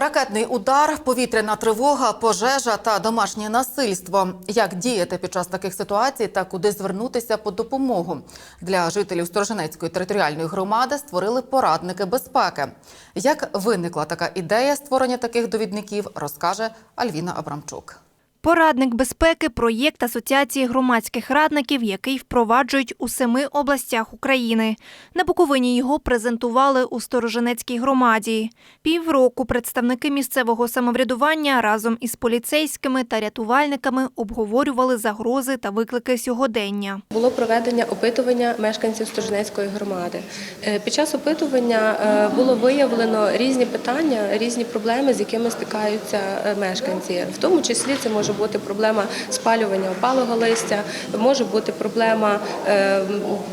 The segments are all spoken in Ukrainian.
Ракетний удар, повітряна тривога, пожежа та домашнє насильство. Як діяти під час таких ситуацій та куди звернутися по допомогу? Для жителів Сторожинецької територіальної громади створили порадники безпеки. Як виникла така ідея створення таких довідників, розкаже Альвіна Абрамчук. Порадник безпеки проєкт Асоціації громадських радників, який впроваджують у семи областях України. На Буковині його презентували у Сторожинецькій громаді. Півроку представники місцевого самоврядування разом із поліцейськими та рятувальниками обговорювали загрози та виклики сьогодення. Було проведення опитування мешканців Сторожнецької громади. Е, Під час опитування е, було виявлено різні питання, різні проблеми, з якими стикаються е, мешканці. В тому числі це може бути проблема спалювання опалого листя, може бути проблема е,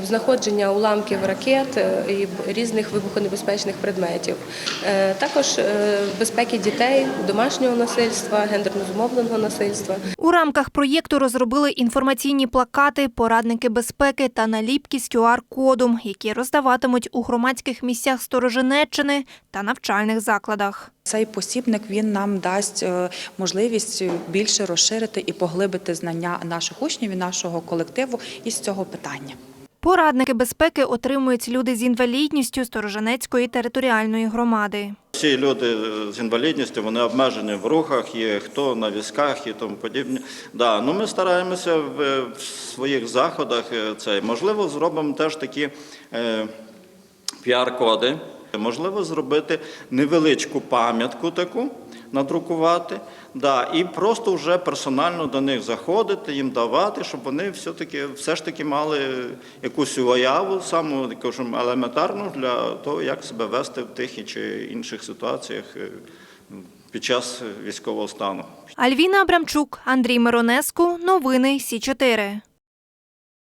знаходження уламків ракет е, і різних вибухонебезпечних предметів. Е, Також безпеки дітей, домашнього насильства, гендерно зумовленого насильства. У рамках проєкту розробили інформаційні плакати, порадники безпеки та наліпки з QR-кодом, які роздаватимуть у громадських місцях Сторожинеччини та навчальних закладах. Цей посібник він нам дасть е, можливість більше розширити і поглибити знання наших учнів і нашого колективу із цього питання. Порадники безпеки отримують люди з інвалідністю Сторожинецької територіальної громади. Всі люди з інвалідністю вони обмежені в рухах, є хто на візках і тому подібне. Да, ну ми стараємося в, в своїх заходах. е, Це можливо зробимо теж такі е, піар-коди. Можливо, зробити невеличку пам'ятку таку, надрукувати, да, і просто вже персонально до них заходити, їм давати, щоб вони все-таки все ж таки мали якусь уяву, саму кажемо, елементарну для того, як себе вести в тих чи інших ситуаціях е, під час військового стану. Альвіна Абрамчук, Андрій Миронеску. Новини Сі 4